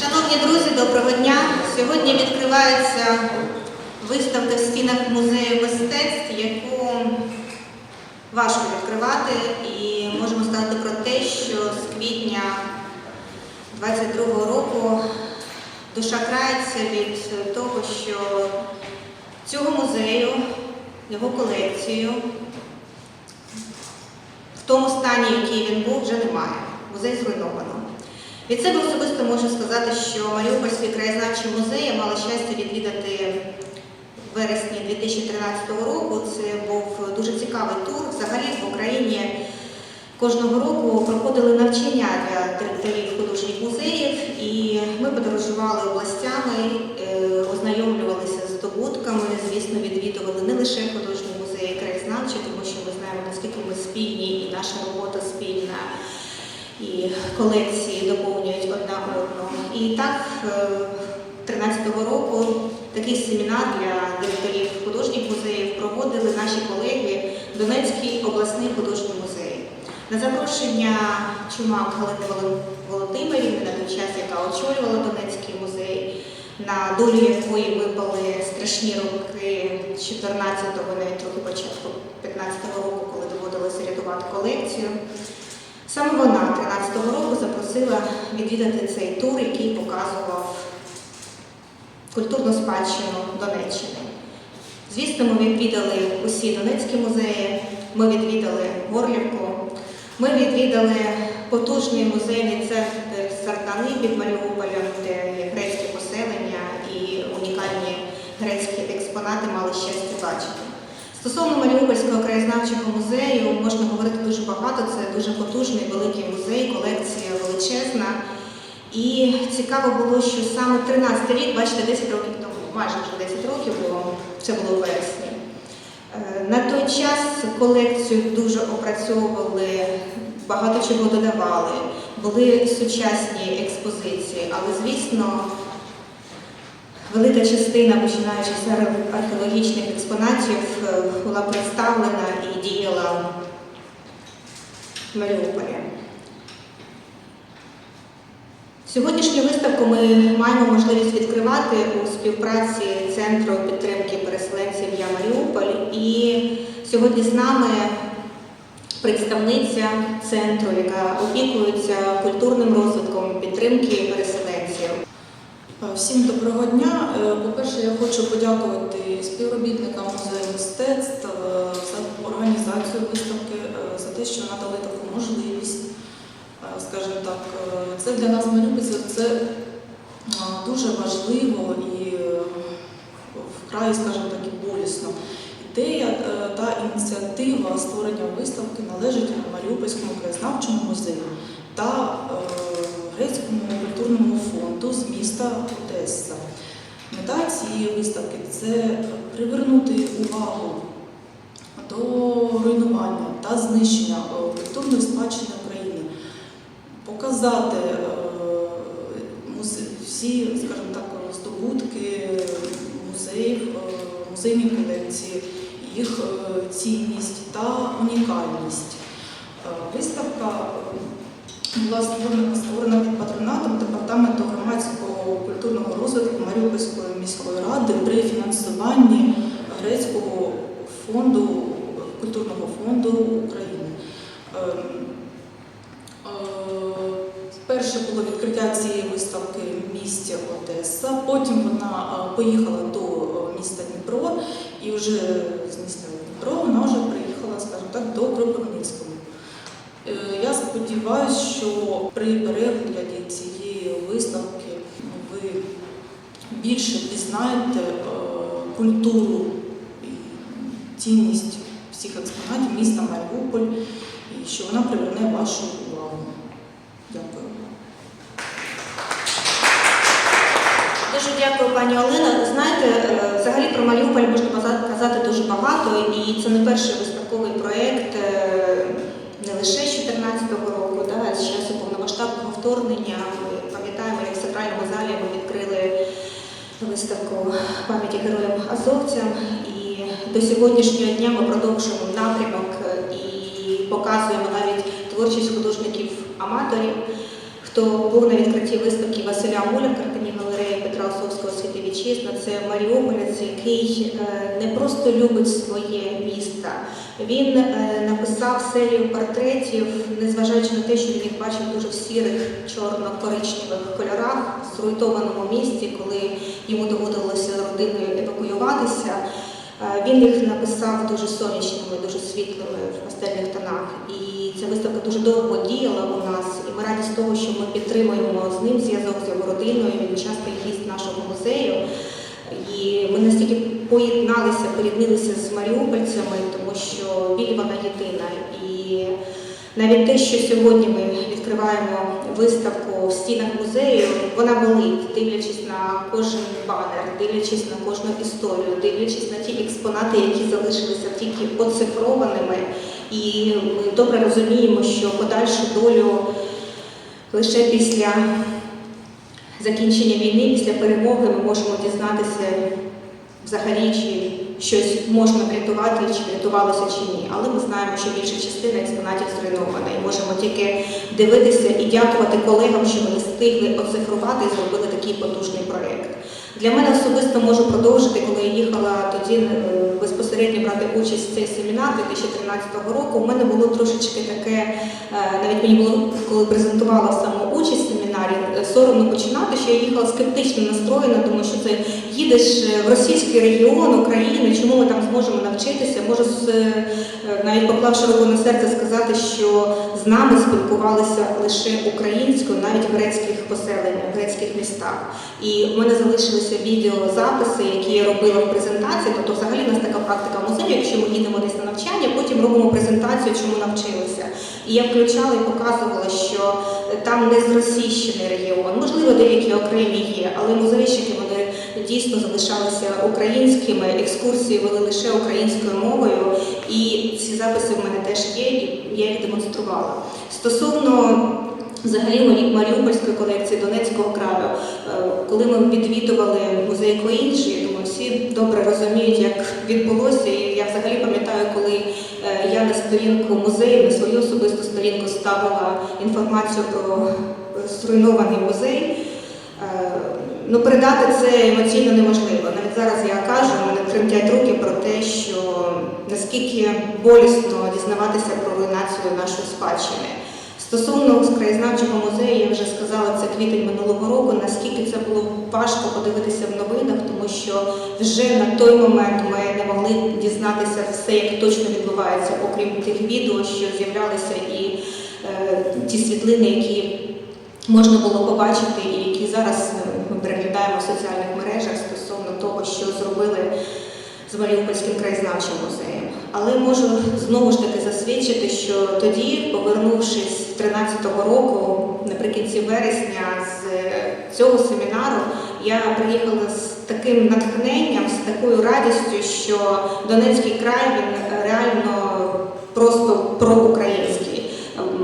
Шановні друзі, доброго дня! Сьогодні відкривається виставка в стінах музею мистецтв, яку важко відкривати, і можемо сказати про те, що з квітня 22-го року душа крається від того, що цього музею, його колекцію в тому стані, який він був, вже немає. Музей зруйновано. Від себе особисто можу сказати, що Маріупольський краєзнавчий музей я мала щастя відвідати в вересні 2013 року. Це був дуже цікавий тур. Взагалі в Україні кожного року проходили навчання для директорів художніх музеїв, і ми подорожували областями, е, ознайомлювалися з здобутками, звісно, відвідували не лише художні музеї краєзнавчі, тому що ми знаємо, наскільки ми спільні і наша робота спільна і колекції доповнюють одна одну. І так, 13-го року такий семінар для директорів художніх музеїв проводили наші колеги Донецький обласний художній музей. На запрошення Чумак Галини Володимирівни, на той час, яка очолювала Донецький музей, на долю якої випали страшні роки 14-го, навіть трохи початку 15-го року, коли доводилося рятувати колекцію. Саме вона 13-го року запросила відвідати цей тур, який показував культурну спадщину Донеччини. Звісно, ми відвідали усі Донецькі музеї, ми відвідали Горлівку, ми відвідали потужний музейний центр Сартани під Маріуполем, де є грецьке поселення і унікальні грецькі експонати мали щастя бачити. Стосовно Маріупольського краєзнавчого музею можна говорити дуже багато. Це дуже потужний великий музей, колекція величезна. І цікаво було, що саме 13 рік, бачите, 10 років тому, майже вже 10 років було, це було у вересні. Е, На той час колекцію дуже опрацьовували, багато чого додавали, були сучасні експозиції, але, звісно, Велика частина, починаючи з археологічних експонатів, е, була представлена і діяла в Маріуполі. Сьогоднішню виставку ми маємо можливість відкривати у співпраці Центру підтримки переселенців Я Маріуполь. І сьогодні з нами представниця центру, яка опікується культурним розвитком підтримки переселенців. Всім доброго дня. Е, По-перше, я хочу подякувати співробітникам музею мистецтв е, за організацію виставки, е, за те, що надали таку можливість. Е, Скажімо так, е, це для нас, маріупольців, це е, дуже важливо і е, вкрай, скажімо так, і болісно. Ідея е, та ініціатива створення виставки належить Маріупольському краєзнавчому музею та е, грецькому з міста Одеса. Мета цієї виставки це привернути увагу до руйнування та знищення е, культурної спадщини України, показати е, всі, скажімо так, здобутки музеїв, е, музейні колекції, їх цінність та унікальність. Виставка була створена, створена патронатом Департаменту громадського культурного розвитку Маріупольської міської ради при фінансуванні грецького фонду культурного фонду України. Ем, е, Перше було відкриття цієї виставки в місті Одеса. Потім вона е, поїхала до е, міста Дніпро, і вже з міста Дніпро вона вже приїхала, скажімо так, до Кропивницького. Е, Я сподіваюся, що при перегляді цієї виставки ви більше пізнаєте е, культуру і цінність всіх експонатів міста Маріуполь і що вона приверне вашу увагу. Дякую. Дуже дякую, пані Олена. Знаєте, е, взагалі про Маріуполь можна казати дуже багато, і це не перший виставковий проєкт, не лише з 2014 року, да, а з часу повномасштабного вторгнення. Пам'ятаємо, як в сакральному залі ми відкрили виставку пам'яті героям азовцям. І до сьогоднішнього дня ми продовжуємо напрямок і показуємо навіть творчість художників-аматорів. Хто був на відкритті виставки Василя Муля в картині галереї Петра Осовського «Світи вітчизна», це Маріуполець, який е, не просто любить своє місто. Він е, написав серію портретів, незважаючи на те, що він їх бачив дуже в сірих, чорно-коричневих кольорах, в зруйнованому місті, коли йому доводилося родиною евакуюватися. Е, Він їх написав дуже сонячними, дуже світлими в пастельних тонах. І ця виставка дуже довго діяла у нас. І ми раді з того, що ми підтримуємо з ним зв'язок з його родиною. Він часто гість нашого музею. І ми настільки поєдналися, поріднилися з маріупольцями, тому що біль вона єдина. І навіть те, що сьогодні ми відкриваємо виставку в стінах музею, вона болить, дивлячись на кожен банер, дивлячись на кожну історію, дивлячись на ті експонати, які залишилися тільки оцифрованими. І ми добре розуміємо, що подальшу долю лише після закінчення війни, після перемоги ми можемо дізнатися взагалі, чи щось можна врятувати, чи врятувалося чи ні. Але ми знаємо, що більша частина експонатів зруйнована. І можемо тільки дивитися і дякувати колегам, що вони встигли оцифрувати і зробили такий потужний проєкт. Для мене особисто можу продовжити, коли я їхала тоді е, безпосередньо брати участь в цей семінар 2013 року. У мене було трошечки таке, е, навіть мені було, коли презентувала саму участь в е, соромно починати, що я їхала скептично настроєна, тому що це їдеш е, в російський регіон України, чому ми там зможемо навчитися. Можу е, навіть поклавши руку на серце сказати, що з нами спілкувалися лише українською, навіть в грецьких поселеннях, в грецьких містах. І в мене залишилися відеозаписи, які я робила в презентації. Тобто, взагалі в нас така практика в музею, якщо ми їдемо десь на навчання, потім робимо презентацію, чому навчилися. І я включала і показувала, що там не зросійщений регіон. Можливо, деякі окремі є, але музейщики вони дійсно залишалися українськими. Екскурсії вели лише українською мовою, і ці записи в мене теж є, і я їх демонструвала. Стосовно Взагалі Марі- Маріупольської колекції Донецького краю, Е, коли ми відвідували музей Коінжі, всі добре розуміють, як відбулося. І я взагалі пам'ятаю, коли е, я на сторінку музею, на свою особисту сторінку ставила інформацію про зруйнований музей. Е, Ну, передати це емоційно неможливо. Навіть зараз я кажу, мене тремтять руки про те, що наскільки болісно дізнаватися про руйнацію нашої спадщини. Стосовно краєзнавчого музею, я вже сказала, це квітень минулого року, наскільки це було важко подивитися в новинах, тому що вже на той момент ми не могли дізнатися все, як точно відбувається, окрім тих відео, що з'являлися, і е, ті світлини, які можна було побачити, і які зараз е, ми переглядаємо в соціальних мережах стосовно того, що зробили з Маріупольським краєзнавчим музеєм. Але можу знову ж таки засвідчити, що тоді, повернувшись 13-го року, наприкінці вересня з цього семінару, я приїхала з таким натхненням, з такою радістю, що Донецький край він реально просто проукраїнський.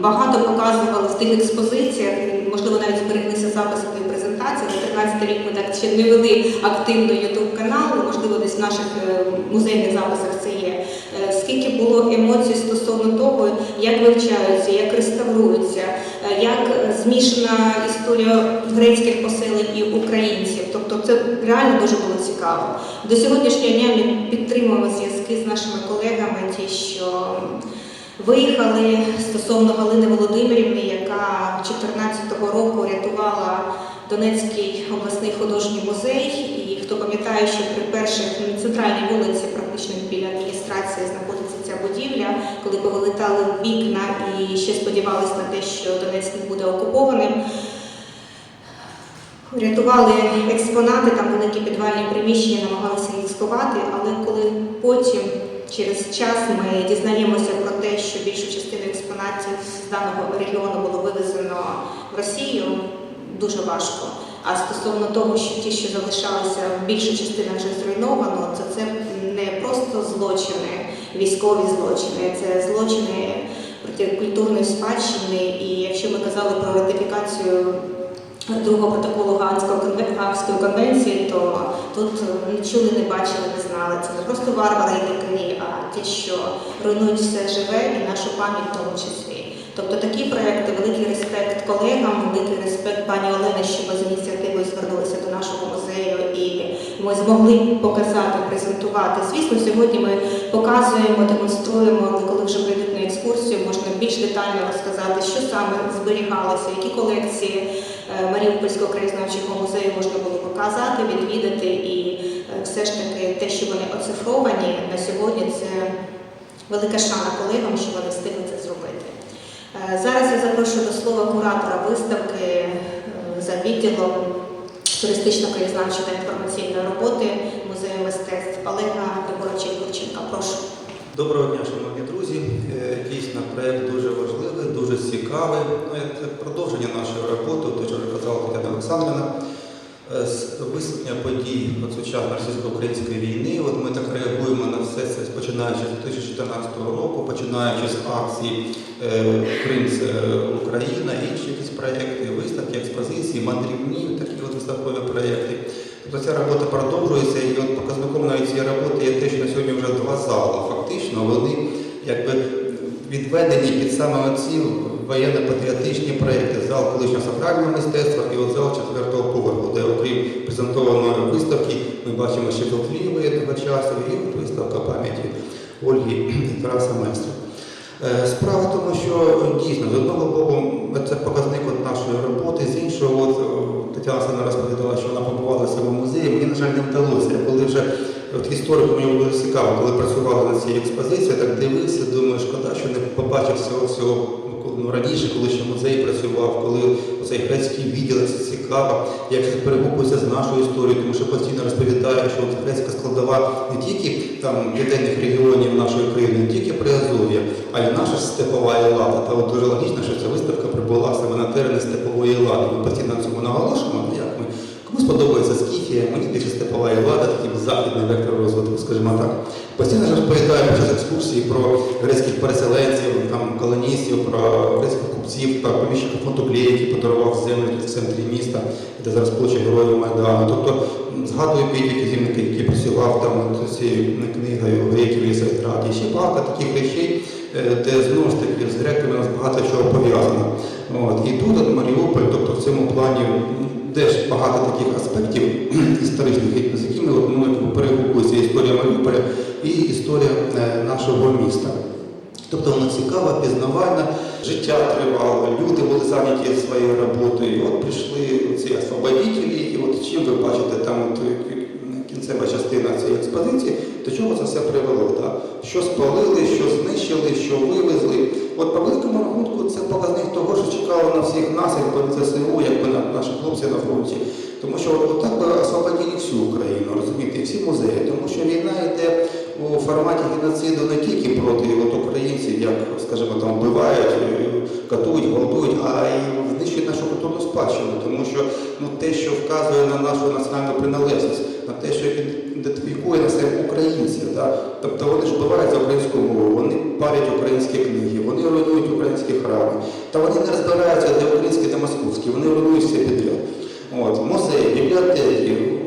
Багато показували в тих експозиціях, можливо, навіть збереглися записи тої презентації. На 13 рік ми так ще не вели активно YouTube канал, можливо, десь в наших е, музейних записах це є. Е, Скільки було емоцій стосовно того, як вивчаються, як реставруються, е, як змішана історія грецьких поселень і українців. Тобто це реально дуже було цікаво. До сьогоднішнього дня ми підтримуємо зв'язки з нашими колегами, ті, що Виїхали стосовно Галини Володимирівни, яка 2014 року рятувала Донецький обласний художній музей. І хто пам'ятає, що при перших на центральній вулиці, практично біля адміністрації, знаходиться ця будівля, коли повилетали вікна і ще сподівалися на те, що Донецьк не буде окупованим. Рятували експонати, там великі підвальні приміщення, намагалися їх сховати, але коли потім через час ми дізнаємося про те, що більшу частину експонатів з даного регіону було вивезено в Росію, дуже важко. А стосовно того, що ті, що залишалися, більша частина вже зруйновано, то це не просто злочини, військові злочини, це злочини проти культурної спадщини. І якщо ми казали про ратифікацію другого протоколу Гаазької конвенції, то тут не не бачили, не знали. Це не просто варвари і дикарі, а ті, що руйнують все живе і нашу пам'ять в тому числі. Тобто такі проекти, великий респект колегам, великий респект пані Олені, що ви з ініціативою звернулися до нашого музею і ми змогли показати, презентувати. Звісно, сьогодні ми показуємо, демонструємо, але коли вже прийдуть на екскурсію, можна більш детально розказати, що саме зберігалося, які колекції е, Маріупольського краєзнавчого музею можна було показати, відвідати, і е, все ж таки те, що вони оцифровані на сьогодні, це велика шана колегам, що вони встигли це зробити. Е, Зараз я запрошую до слова куратора виставки е, за відділом туристично-краєзнавчої та інформаційної роботи музею мистецтв Олега Григоровича Юрченка. Прошу. Доброго дня, шановні друзі. Е, Дійсно, проєкт дуже важливий, дуже цікавий. Ну, Це продовження нашої роботи, те, що вже казала Тетяна Олександрівна. З висвітлення подій от сучасної російсько-української війни. От ми так реагуємо на все це, починаючи з 2014 року, починаючи з акції е, Крим це Україна, інші якісь проєкти, виставки, експозиції, мандрівні, такі от виставкові проєкти. Тобто ця робота продовжується, і от показником навіть цієї роботи є те, що на сьогодні вже два зали. Фактично вони якби відведені під саме ці воєнно-патріотичні проєкти. Зал колишнього сакрального мистецтва і от зал четвертого поверху, де окрім презентованої виставки ми бачимо ще Філклі воєнного часу і виставка пам'яті Ольги Тараса Майстра. Е, Справа в тому, що е, дійсно з одного боку це показник от нашої роботи, з іншого, от, е, Тетяна Сана розповідала, що вона побувала в цьому музеї. Мені, на жаль, не вдалося. Коли вже от історик мені було цікаво, коли працювали на цій експозиції, так дивився, думаю, шкода, що не побачив всього всього раніше, коли ще музей працював, коли цей грецький відділ це цікаво, як це перегукується з нашою історією, тому що постійно розповідає, що грецька складова не тільки там південних регіонів нашої країни, не тільки Приазов'я, а й наша степова елада. Та от дуже логічно, що ця виставка прибула саме на терени степової елади. Ми постійно на цьому наголошуємо, ну як ми. Комусь подобається Скіфія, мені більше степова елада, такий західний вектор розвитку, скажімо так. Постійно ж розповідаю під екскурсії про грецьких переселенців, там, колоністів, про грецьких купців, про поміщика Клея, який подарував землю в центрі міста, де зараз площа Героїв Майдану. Тобто згадую Петя Кізівника, який працював там над цією книгою греків і Середрат. І ще багато таких речей, е, де знову ж таки з греками у нас багато чого пов'язано. І тут Маріуполь, тобто в цьому плані теж багато таких аспектів історичних, з якими перегукується історія Маріуполя і історія е, нашого міста. Тобто воно цікаво, пізнавальне, життя тривало, люди були зайняті своєю роботою. І от прийшли ці освободителі, і от чим ви бачите там от, е, кінцева частина цієї експозиції, до чого це все привело? Так? Що спалили, що знищили, що вивезли. От по великому рахунку це показник того, що чекало на всіх нас, якби ЗСУ, якби на наших хлопців на фронті. Тому що от так би освободили всю Україну, розумієте, всі музеї, тому що війна йде у форматі геноциду не тільки проти от, українців, як, скажімо, там вбивають, е, катують, гвалтують, а й знищують нашу культурну спадщину, тому що ну, те, що вказує на нашу національну приналежність, на те, що ідентифікує на себе українців. Да? Тобто вони ж вбивають за українську мову, вони парять українські книги, вони руйнують українські храми. Та вони не розбираються, де українські та московські, вони руйнують все підряд. От, музеї, бібліотеки,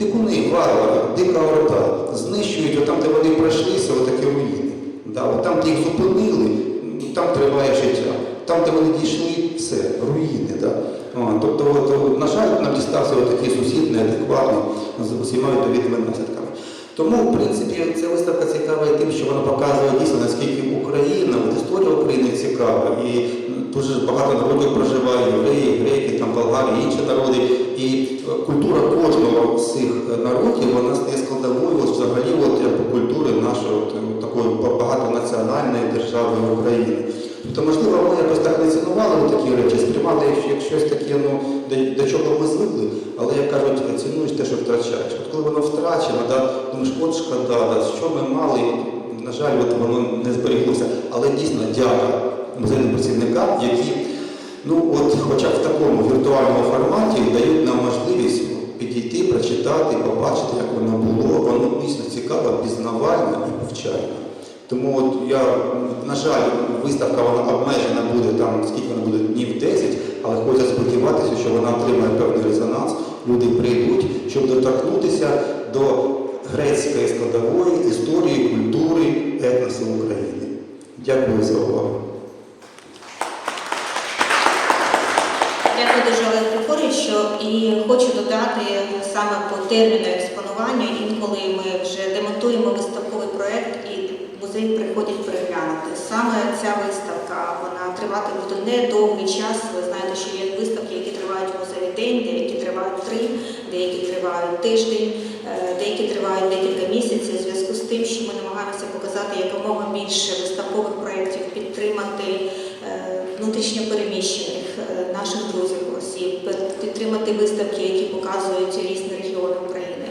дикуни, варвари, дика орда, знищують, отам, де вони пройшлися, отакі руїни. Да, там, де їх зупинили, там триває життя. Там, де вони дійшли, все, руїни. Да? О, тобто, от, на жаль, нам дістався такий сусід неадекватний з усіма відповідними наслідками. Тому, в принципі, ця виставка цікава і тим, що вона показує дійсно, наскільки Україна, от історія України цікава. І дуже багато народів проживає, євреї, греки, там, болгари, інші народи. І е, культура кожного з цих е, народів вона стає складовою взагалі от, культури нашої от, е, такої багатонаціональної держави України. Тобто, можливо, ми якось так не цінували такі речі, сприймали як щось таке, ну, до, до чого ми звикли, але як кажуть, цінуєш те, що втрачаєш. Коли воно втрачено, да, думаєш, от шкода, да, що ми мали, на жаль, от воно не зберіглося. Але дійсно дяка музейним працівникам, які ну, от, хоча б в такому віртуальному форматі дають нам можливість підійти, прочитати, побачити, як воно було. Воно дійсно цікаво, пізнавально і повчально. Тому от я, на жаль, виставка вона обмежена буде там, скільки вона буде днів 10, але хочу сподіватися, що вона отримає певний резонанс. Люди прийдуть, щоб доторкнутися до грецької складової історії, культури, етносу України. Дякую за увагу. Дякую дуже Олег Григорійовичу. І хочу додати саме по терміну експонування. Інколи ми вже демонтуємо виставковий проєкт і музей приходять переглянути. Саме ця виставка вона тривати буде не довгий час. Ви знаєте, що є виставки, які тривають в музеї день, деякі тривають три, деякі тривають тиждень, е, деякі декілька місяців. У зв'язку з тим, що ми намагаємося показати якомога більше виставкових проєктів, підтримати е, внутрішньо переміщених е, наших друзів осіб, підтримати виставки, які показують різні регіони України.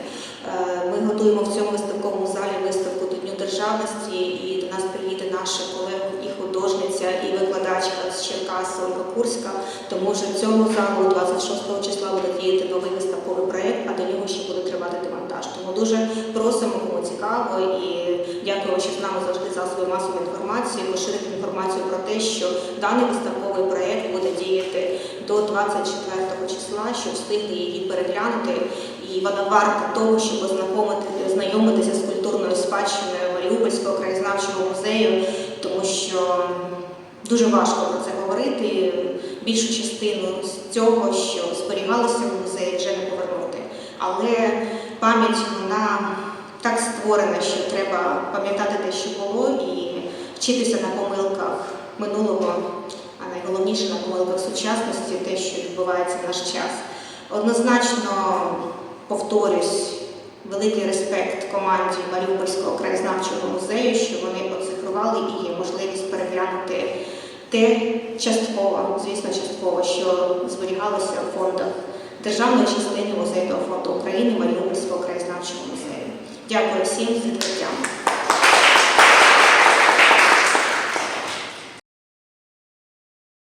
Е, Ми готуємо в цьому виставковому залі виставку до Дню Державності, і до нас приїде наша колега і художниця, і викладачка з Черкаса Курська. Тому що в цьому залу 26 числа буде діяти новий виставковий проєкт, а до нього ще буде тривати демонтаж. Тому дуже просимо, кому цікаво, і дякую, що з нами завжди засоби масової інформації, поширити інформацію про те, що даний виставковий проєкт буде діяти до 24 числа, щоб встигли її переглянути. І вона варта того, щоб ознайомити, ознайомитися з культурною спадщиною Маріупольського краєзнавчого музею, тому що дуже важко про це говорити. Більшу частину з цього, що зберігалося в музеї, вже не повернути. Але пам'ять вона так створена, що треба пам'ятати те, що було, і вчитися на помилках минулого, а найголовніше на помилках сучасності, те, що відбувається в наш час. Однозначно повторюсь, великий респект команді Маріупольського краєзнавчого музею, що вони оцифрували і є можливість переглянути те частково, звісно, частково, що зберігалося в фондах державної частини музейного фонду України Маріупольського краєзнавчого музею. Дякую всім за відкриттям.